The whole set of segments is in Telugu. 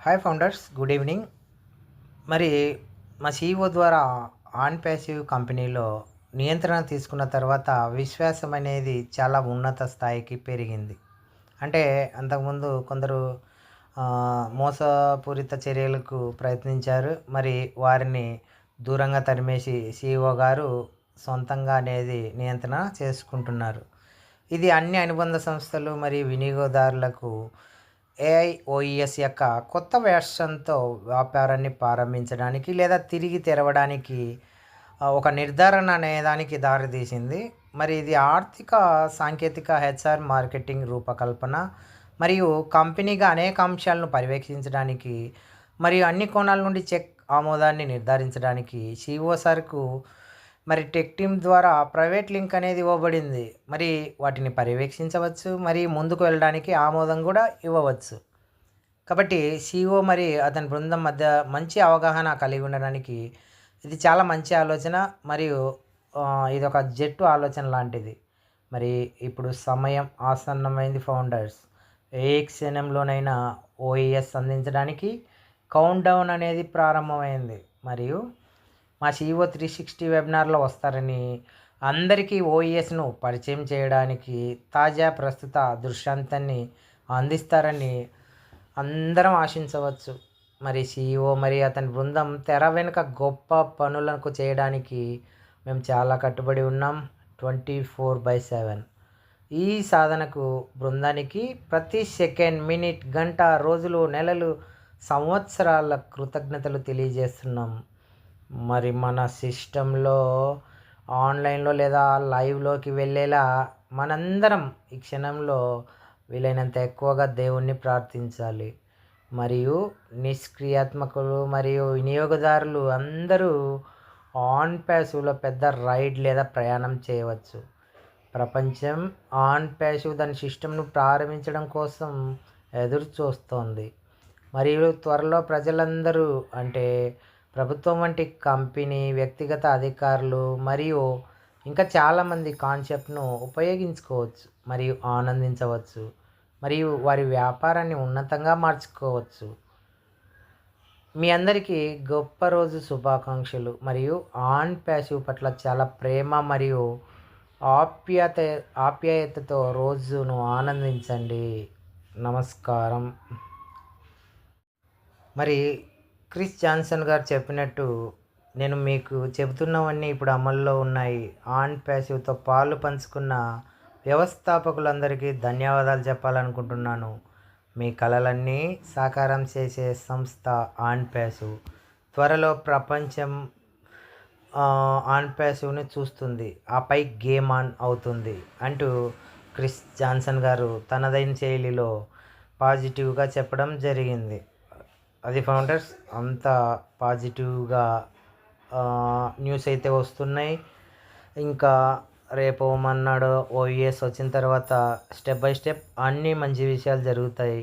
హాయ్ ఫౌండర్స్ గుడ్ ఈవినింగ్ మరి మా సీఈఓ ద్వారా ఆన్ ప్యాసివ్ కంపెనీలో నియంత్రణ తీసుకున్న తర్వాత విశ్వాసం అనేది చాలా ఉన్నత స్థాయికి పెరిగింది. అంటే అంతకుముందు కొందరు మోసపూరిత చర్యలకు ప్రయత్నించారు. మరి వారిని దూరంగా తరిమేసి సీఈఓ గారు సొంతంగా అనేది నియంత్రణ చేసుకుంటున్నారు. ఇది అన్ని అనుబంధ సంస్థలు మరియు వినియోగదారులకు ఏఐఓఈఎస్ యొక్క కొత్త వెర్షన్తో వ్యాపారాన్ని ప్రారంభించడానికి లేదా తిరిగి తెరవడానికి ఒక నిర్ధారణ అనేదానికి దారితీసింది. మరి ఇది ఆర్థిక సాంకేతిక హెచ్ఆర్ మార్కెటింగ్ రూపకల్పన మరియు కంపెనీగా అనేక అంశాలను పర్యవేక్షించడానికి మరియు అన్ని కోణాల నుండి చెక్ ఆమోదాన్ని నిర్ధారించడానికి సిఓ సార్కు మరి టెక్ టీమ్ ద్వారా ప్రైవేట్ లింక్ అనేది ఇవ్వబడింది. మరి వాటిని పర్యవేక్షించవచ్చు మరి ముందుకు వెళ్ళడానికి ఆమోదం కూడా ఇవ్వవచ్చు. కాబట్టి సిఓ మరి అతని బృందం మధ్య మంచి అవగాహన కలిగి ఉండడానికి ఇది చాలా మంచి ఆలోచన మరియు ఇది ఒక జట్టు ఆలోచన లాంటిది. మరి ఇప్పుడు సమయం ఆసన్నమైంది ఫౌండర్స్. ఏ క్షణంలోనైనా ఓఈఎస్ అందించడానికి కౌంట్ డౌన్ అనేది ప్రారంభమైంది. మరియు మా సిఇఓ త్రీ సిక్స్టీ వెబినార్లో వస్తారని అందరికీ ఓఈఎస్ను పరిచయం చేయడానికి తాజా ప్రస్తుత దృశ్యాంతాన్ని అందిస్తారని అందరం ఆశించవచ్చు. మరి సిఇఓ మరి అతని బృందం తెర వెనుక గొప్ప పనులకు చేయడానికి మేము చాలా కట్టుబడి ఉన్నాం. Twenty four by seven. ఈ సాధనకు బృందానికి ప్రతి సెకండ్ మినిట్ గంట రోజులు నెలలు సంవత్సరాల కృతజ్ఞతలు తెలియజేస్తున్నాం. మరి మన సిస్టంలో ఆన్లైన్లో లేదా లైవ్లోకి వెళ్ళేలా మనందరం ఈ క్షణంలో వీలైనంత ఎక్కువగా దేవుణ్ణి ప్రార్థించాలి. మరియు నిష్క్రియాత్మకులు మరియు వినియోగదారులు అందరూ ఆన్ ప్యాసివ్లో పెద్ద రైడ్ లేదా ప్రయాణం చేయవచ్చు. ప్రపంచం ఆన్ ప్యాసివ్ దాని సిస్టమ్ను ప్రారంభించడం కోసం ఎదురు చూస్తోంది మరియు త్వరలో ప్రజలందరూ అంటే ప్రభుత్వం వంటి కంపెనీ వ్యక్తిగత అధికారులు మరియు ఇంకా చాలామంది కాన్సెప్ట్ను ఉపయోగించుకోవచ్చు మరియు ఆనందించవచ్చు మరియు వారి వ్యాపారాన్ని ఉన్నతంగా మార్చుకోవచ్చు. మీ అందరికీ గొప్ప రోజు శుభాకాంక్షలు మరియు ఆన్ ప్యాసివ్ పట్ల చాలా ప్రేమ మరియు ఆప్యాయత ఆప్యాయతతో రోజును ఆనందించండి. నమస్కారం. మరి క్రిస్ జాన్సన్ గారు చెప్పినట్టు నేను మీకు చెబుతున్నవన్నీ ఇప్పుడు అమల్లో ఉన్నాయి. ఆన్ ప్యాసివ్తో పాలు పంచుకున్న వ్యవస్థాపకులందరికీ ధన్యవాదాలు చెప్పాలనుకుంటున్నాను. మీ కళలన్నీ సాకారం చేసే సంస్థ ఆన్ ప్యాసివ్. త్వరలో ప్రపంచం ఆన్ ప్యాసివ్ని చూస్తుంది. ఆపై గేమ్ ఆన్ అవుతుంది అంటూ క్రిస్ జాన్సన్ గారు తనదైన శైలిలో పాజిటివ్గా చెప్పడం జరిగింది. అది ఫౌండర్స్ అంత పాజిటివ్గా న్యూస్ అయితే వస్తున్నాయి. ఇంకా రేపు మన్నాడు ఓఈఎస్ వచ్చిన తర్వాత స్టెప్ బై స్టెప్ అన్నీ మంచి విషయాలు జరుగుతాయి.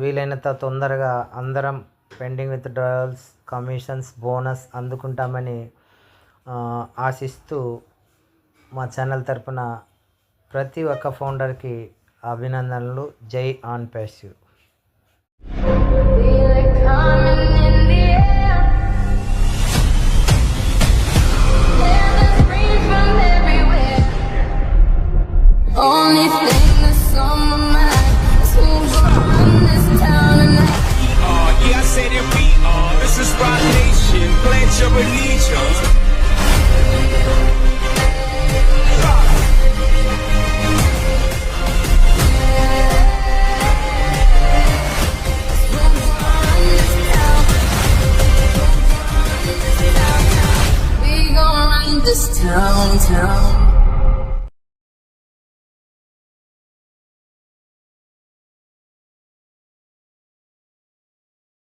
వీలైనంత తొందరగా అందరం pending withdrawals commissions bonus అందుకుంటామని ఆశిస్తూ మా ఛానల్ తరపున ప్రతి ఒక్క ఫౌండర్కి అభినందనలు. జై ఆన్ ప్యాస్యూ arm